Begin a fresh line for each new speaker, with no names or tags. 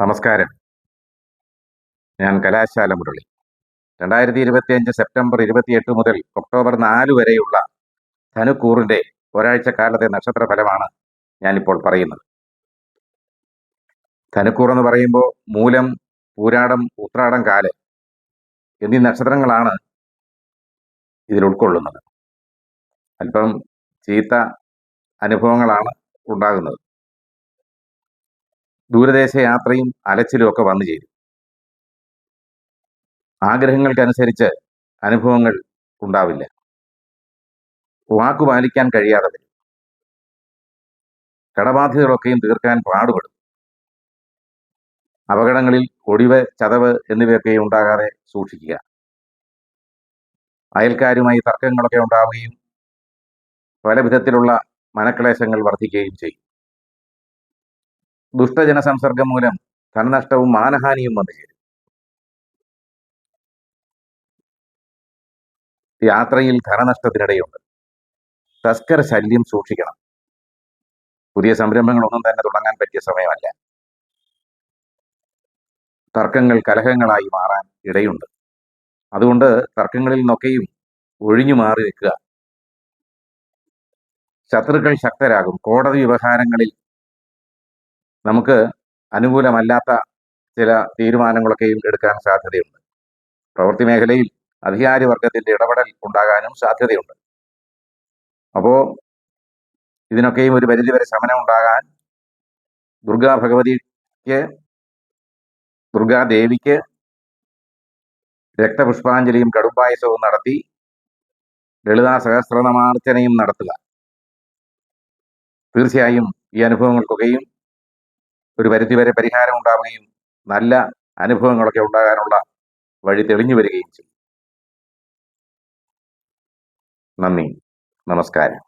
നമസ്കാരം. ഞാൻ കലാശാല മുരളി. രണ്ടായിരത്തി ഇരുപത്തിയഞ്ച് സെപ്റ്റംബർ ഇരുപത്തിയെട്ട് മുതൽ ഒക്ടോബർ നാല് വരെയുള്ള ധനുക്കൂറിന്റെ ഒരാഴ്ച കാലത്തെ നക്ഷത്ര ഫലമാണ് ഞാനിപ്പോൾ പറയുന്നത്. ധനുക്കൂർ എന്ന് പറയുമ്പോൾ മൂലം പൂരാടം ഉത്രാടം കാൽ എന്നീ നക്ഷത്രങ്ങളാണ് ഇതിൽ ഉൾക്കൊള്ളുന്നത്. അല്പം ചീത്ത അനുഭവങ്ങളാണ് ഉണ്ടാകുന്നത്. ദൂരദേശ യാത്രയും അലച്ചിലും ഒക്കെ വന്നു ചേരും. ആഗ്രഹങ്ങൾക്കനുസരിച്ച് അനുഭവങ്ങൾ ഉണ്ടാവില്ല. വാക്കു പാലിക്കാൻ കഴിയാതെ വരും കടബാധ്യതകളൊക്കെയും തീർക്കാൻ പാടുപെടും. അപകടങ്ങളിൽ ഒടിവ് ചതവ് എന്നിവയൊക്കെ ഉണ്ടാകാതെ സൂക്ഷിക്കുക. അയൽക്കാരുമായി തർക്കങ്ങളൊക്കെ ഉണ്ടാവുകയും പല വിധത്തിലുള്ള മനക്ലേശങ്ങൾ വർദ്ധിക്കുകയും ചെയ്യും. ദുഷ്ടജന സംസർഗം മൂലം ധനനഷ്ടവും മാനഹാനിയും വന്നു ചേരും. യാത്രയിൽ ധനനഷ്ടത്തിനിടയുണ്ട്. തസ്കര ശല്യം സൂക്ഷിക്കണം. പുതിയ സംരംഭങ്ങളൊന്നും തന്നെ തുടങ്ങാൻ പറ്റിയ സമയമല്ല. തർക്കങ്ങൾ കലഹങ്ങളായി മാറാൻ ഇടയുണ്ട്. അതുകൊണ്ട് തർക്കങ്ങളിൽ നിന്നൊക്കെയും ഒഴിഞ്ഞു മാറി നിൽക്കുക. ശത്രുക്കൾ ശക്തരാകും. കോടതി വ്യവഹാരങ്ങളിൽ നമുക്ക് അനുകൂലമല്ലാത്ത ചില തീരുമാനങ്ങളൊക്കെയും എടുക്കാൻ സാധ്യതയുണ്ട്. പ്രവൃത്തി മേഖലയിൽ അധികാരി വർഗത്തിന്റെ ഇടപെടൽ ഉണ്ടാകാനും സാധ്യതയുണ്ട്. അപ്പോ ഇതിനൊക്കെയും ഒരു പരിധിവരെ ശമനം ഉണ്ടാകാൻ ദുർഗാ ഭഗവതിക്ക് ദുർഗാദേവിക്ക് രക്തപുഷ്പാഞ്ജലിയും കടുംപായസവും നടത്തി ലളിതാ സഹസ്രനാമാർച്ചനയും നടത്തുക. തീർച്ചയായും ഈ അനുഭവങ്ങൾക്കൊക്കെയും ഒരു പരിധിവരെ പരിഹാരം ഉണ്ടാവുകയും നല്ല അനുഭവങ്ങളൊക്കെ ഉണ്ടാകാനുള്ള വഴി തെളിഞ്ഞു വരികയും ചെയ്യും. നന്ദി. നമസ്കാരം.